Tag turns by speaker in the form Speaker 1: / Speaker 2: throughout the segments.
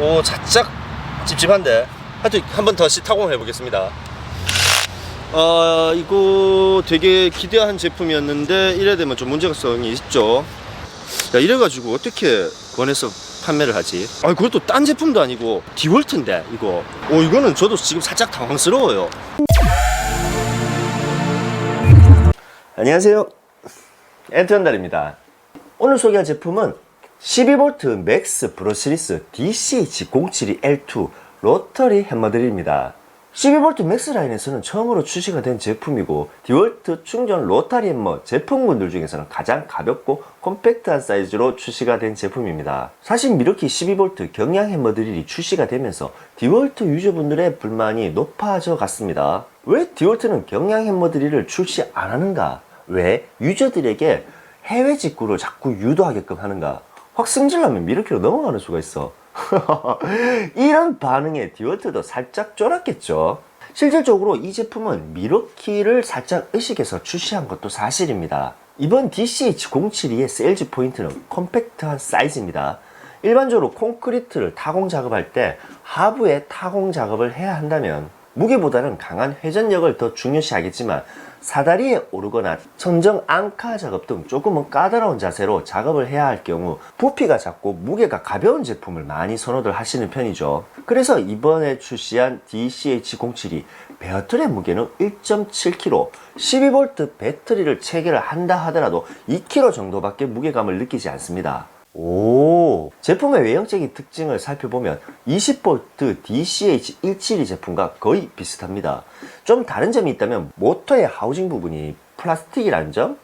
Speaker 1: 오 살짝 찝찝한데. 하여튼 한 번 더 시타공 해보겠습니다. 어 이거 되게 기대한 제품이었는데 이래 되면 좀 문제성이 있죠. 야 이래가지고 어떻게 권해서 판매를 하지? 아 그것도 딴 제품도 아니고 디월트인데 이거. 오 이거는 저도 지금 살짝 당황스러워요. 안녕하세요. 엔트한달입니다. 오늘 소개할 제품은 12V 맥스 브러시리스 DCH072L2 로터리 해머드릴입니다 12V 맥스 라인에서는 처음으로 출시가 된 제품이고 디월트 충전 로터리 해머 제품군들 중에서는 가장 가볍고 콤팩트한 사이즈로 출시가 된 제품입니다. 사실 미러키 12V 경량 해머드릴이 출시가 되면서 디월트 유저분들의 불만이 높아져 갔습니다. 왜 디월트는 경량 해머드릴을 출시 안 하는가? 왜 유저들에게 해외 직구를 자꾸 유도하게끔 하는가? 확 승질나면 미러키로 넘어가는 수가 있어. 이런 반응에 디월트도 살짝 쫄았겠죠. 실질적으로 이 제품은 미러키를 살짝 의식해서 출시한 것도 사실입니다. 이번 DCH072의 세일즈 포인트는 컴팩트한 사이즈입니다. 일반적으로 콘크리트를 타공 작업할 때 하부에 타공 작업을 해야 한다면 무게보다는 강한 회전력을 더 중요시하겠지만 사다리에 오르거나 천정 앙카 작업 등 조금은 까다로운 자세로 작업을 해야 할 경우 부피가 작고 무게가 가벼운 제품을 많이 선호들 하시는 편이죠. 그래서 이번에 출시한 DCH072 배터리의 무게는 1.7kg, 12V 배터리를 체결을 한다 하더라도 2kg 정도밖에 무게감을 느끼지 않습니다. 오 제품의 외형적인 특징을 살펴보면 20V DCH172 제품과 거의 비슷합니다. 좀 다른 점이 있다면 모터의 하우징 부분이 플라스틱이라는 점?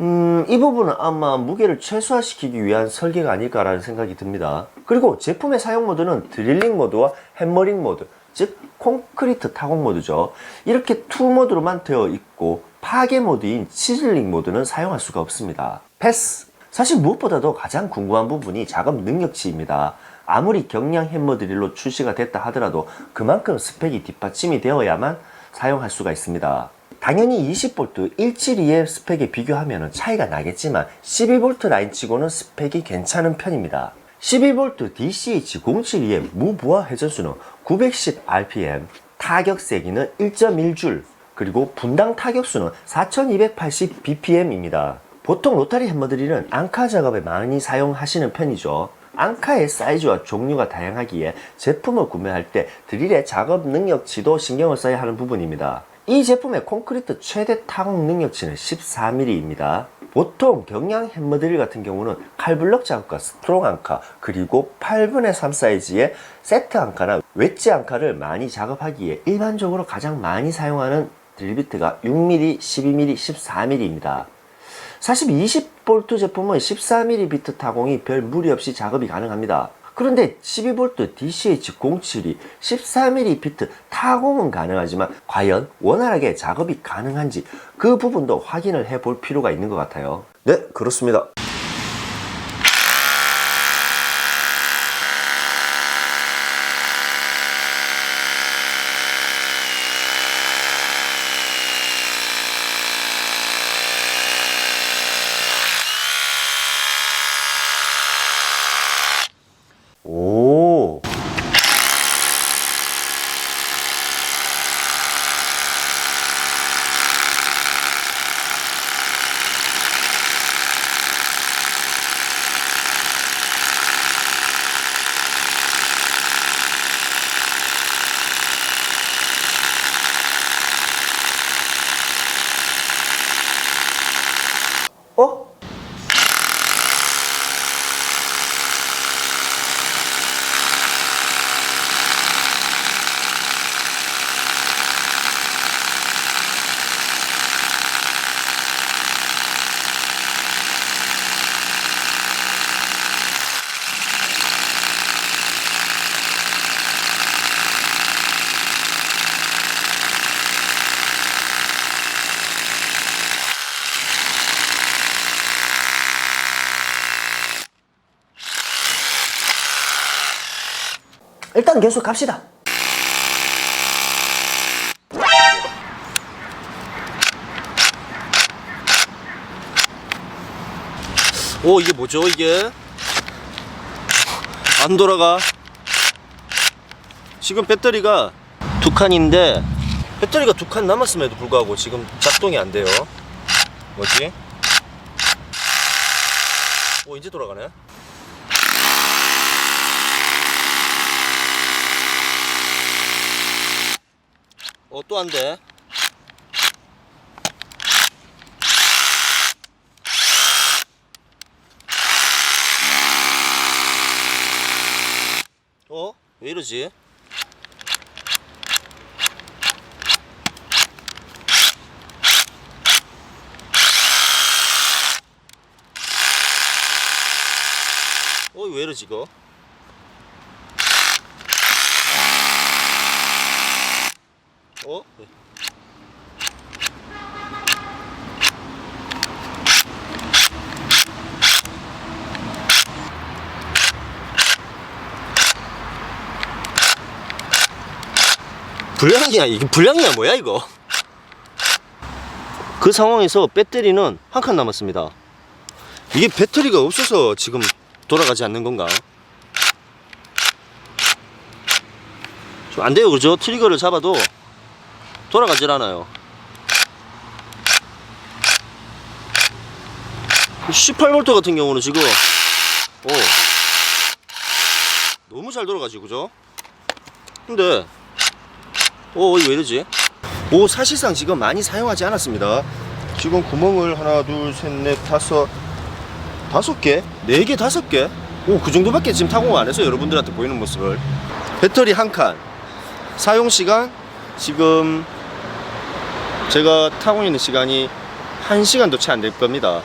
Speaker 1: 음, 이 부분은 아마 무게를 최소화시키기 위한 설계가 아닐까라는 생각이 듭니다. 그리고 제품의 사용 모드는 드릴링 모드와 해머링 모드, 즉 콘크리트 타공 모드죠. 이렇게 투 모드로만 되어 있고 파괴 모드인 치즐링 모드는 사용할 수가 없습니다. 패스! 사실 무엇보다도 가장 궁금한 부분이 작업 능력치입니다. 아무리 경량 해머 드릴로 출시가 됐다 하더라도 그만큼 스펙이 뒷받침이 되어야만 사용할 수가 있습니다. 당연히 20V 172의 스펙에 비교하면 차이가 나겠지만 12V 라인치고는 스펙이 괜찮은 편입니다. 12V DCH072의 무부하 회전수는 910rpm, 타격 세기는 1.1줄, 그리고 분당 타격수는 4280bpm입니다. 보통 로타리 해머드릴은 앙카 작업에 많이 사용하시는 편이죠. 앙카의 사이즈와 종류가 다양하기에 제품을 구매할 때 드릴의 작업 능력치도 신경을 써야 하는 부분입니다. 이 제품의 콘크리트 최대 타공 능력치는 14mm입니다. 보통 경량 해머드릴 같은 경우는 칼블럭 작업과 스트롱 앙카 그리고 8분의 3 사이즈의 세트 앙카나 웨지 앙카를 많이 작업하기에 일반적으로 가장 많이 사용하는 드릴비트가 6mm, 12mm, 14mm입니다. 사실 20V 제품은 14mm 비트 타공이 별 무리 없이 작업이 가능합니다. 그런데 12V DCH072 14mm 비트 타공은 가능하지만 과연 원활하게 작업이 가능한지 그 부분도 확인을 해 볼 필요가 있는 것 같아요. 네, 그렇습니다. 오. 어? 일단 계속 갑시다. 오 이게 뭐죠 이게 안 돌아가 지금 배터리가 두 칸인데 배터리가 두 칸 남았음에도 불구하고 지금 작동이 안 돼요. 뭐지? 오 이제 돌아가네. 어 또 안 돼. 어? 왜 이러지? 어, 왜 이러지, 이거? 어? 불량이야 이게 불량이야 뭐야 이거? 그 상황에서 배터리는 한 칸 남았습니다. 이게 배터리가 없어서 지금 돌아가지 않는 건가? 좀 안 돼요 그죠? 트리거를 잡아도 돌아가질 않아요 18V 같은 경우는 지금 오 너무 잘 돌아가지 그죠 근데 오, 이거 왜 이러지? 오, 사실상 지금 많이 사용하지 않았습니다. 지금 구멍을 하나, 둘, 셋, 넷, 다섯, 다섯 개? 네 개, 다섯 개? 오, 그 정도밖에 지금 타공 안 해서 여러분들한테 보이는 모습을. 배터리 한 칸. 사용 시간, 지금 제가 타고 있는 시간이 한 시간도 채 안 될 겁니다.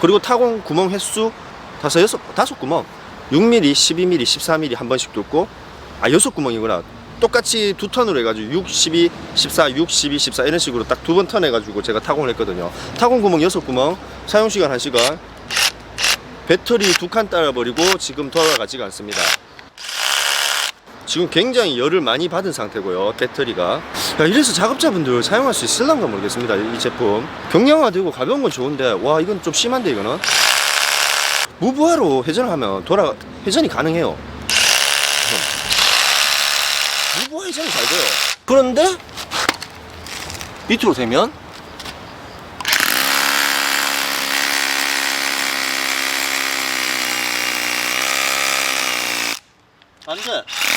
Speaker 1: 그리고 타공 구멍 횟수 다섯, 여섯, 다섯 구멍. 6mm, 12mm, 14mm 한 번씩 뚫고, 아, 여섯 구멍이구나. 똑같이 두 턴으로 해가지고 6, 12, 14, 6, 12, 14 이런 식으로 딱 두 번 턴 해가지고 제가 타공을 했거든요. 타공 구멍 여섯 구멍, 사용 시간 한 시간. 배터리 두 칸 따라 버리고 지금 돌아가지가 않습니다. 지금 굉장히 열을 많이 받은 상태고요. 배터리가. 야, 이래서 작업자분들 사용할 수 있을란가 모르겠습니다. 이 제품. 경량화되고 가벼운 건 좋은데 와 이건 좀 심한데 이거는. 무부하로 회전을 하면 돌아 회전이 가능해요. 무부하 회전이 잘 돼요. 그런데 밑으로 되면 안 돼.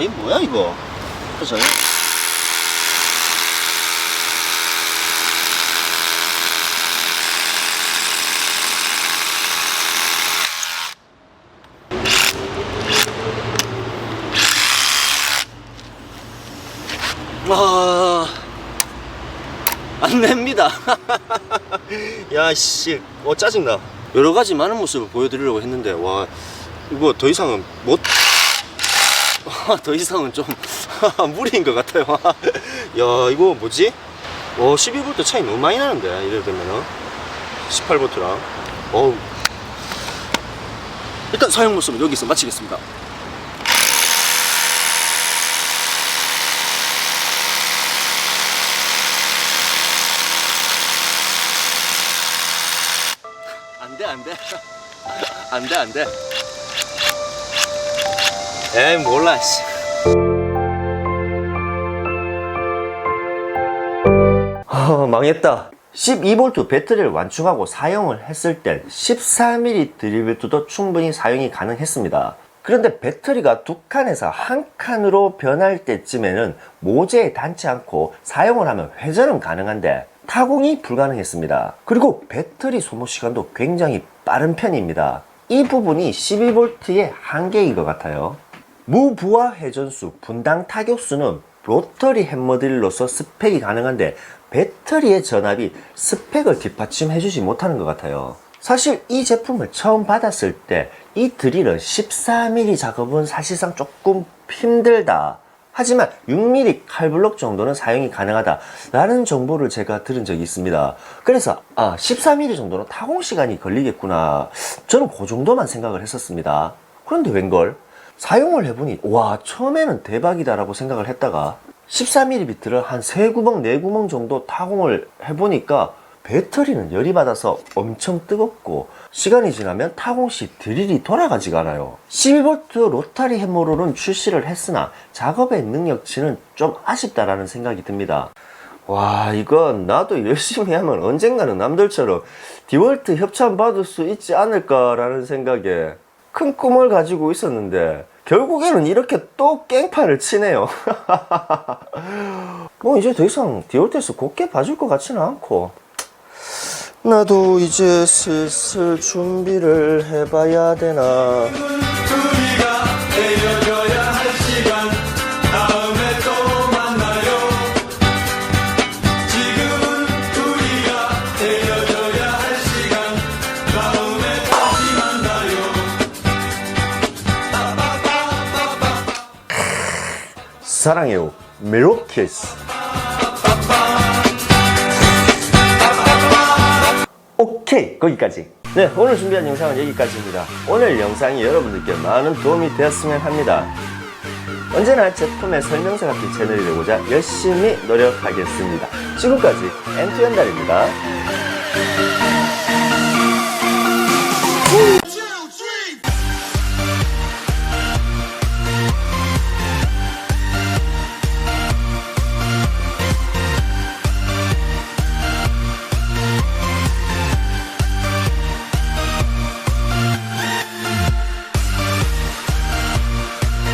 Speaker 1: 이거 뭐야, 이거? 그래서 아, 안 냅니다. 야, 씨, 어, 짜증나. 여러 가지 많은 모습을 보여드리려고 했는데, 와, 이거 더 이상은 못, 아, 더 이상은 좀 무리인 것 같아요. 야, 이거 뭐지? 어, 12V 차이 너무 많이 나는데, 이래 되면은. 18V랑. 어우. 일단 사용 모습은 여기서 마치겠습니다. 안 돼, 안 돼. 안 돼, 안 돼. 에이, 몰라, 씨. 아, 망했다. 12V 배터리를 완충하고 사용을 했을 때 14mm 드리블트도 충분히 사용이 가능했습니다. 그런데 배터리가 두 칸에서 한 칸으로 변할 때쯤에는 모재에 닿지 않고 사용을 하면 회전은 가능한데 타공이 불가능했습니다. 그리고 배터리 소모 시간도 굉장히 빠른 편입니다. 이 부분이 12V의 한계인 것 같아요. 무부하 회전수, 분당 타격수는 로터리 햄머드릴로서 스펙이 가능한데 배터리의 전압이 스펙을 뒷받침해 주지 못하는 것 같아요. 사실 이 제품을 처음 받았을 때 이 드릴은 14mm 작업은 사실상 조금 힘들다. 하지만 6mm 칼블럭 정도는 사용이 가능하다 라는 정보를 제가 들은 적이 있습니다 그래서 아 14mm 정도는 타공 시간이 걸리겠구나 저는 그 정도만 생각을 했었습니다 그런데 웬걸 사용을 해보니 와 처음에는 대박이다 라고 생각을 했다가 14mm 비트를 한 3구멍 4구멍 정도 타공을 해보니까 배터리는 열이 받아서 엄청 뜨겁고 시간이 지나면 타공시 드릴이 돌아가지가 않아요. 12V 로타리 햄모롤은 출시를 했으나 작업의 능력치는 좀 아쉽다라는 생각이 듭니다. 와 이건 나도 열심히 하면 언젠가는 남들처럼 디월트 협찬 받을 수 있지 않을까 라는 생각에 큰 꿈을 가지고 있었는데 결국에는 이렇게 또 깽판을 치네요. 뭐 이제 더 이상 디올테스 곱게 봐줄 것 같지는 않고. 나도 이제 슬슬 준비를 해봐야 되나 사랑해요. 메로키스. 오케이 거기까지. 네 오늘 준비한 영상은 여기까지입니다. 오늘 영상이 여러분들께 많은 도움이 되었으면 합니다. 언제나 제품의 설명서 같은 채널이 되고자 열심히 노력하겠습니다. 지금까지 엔투연달입니다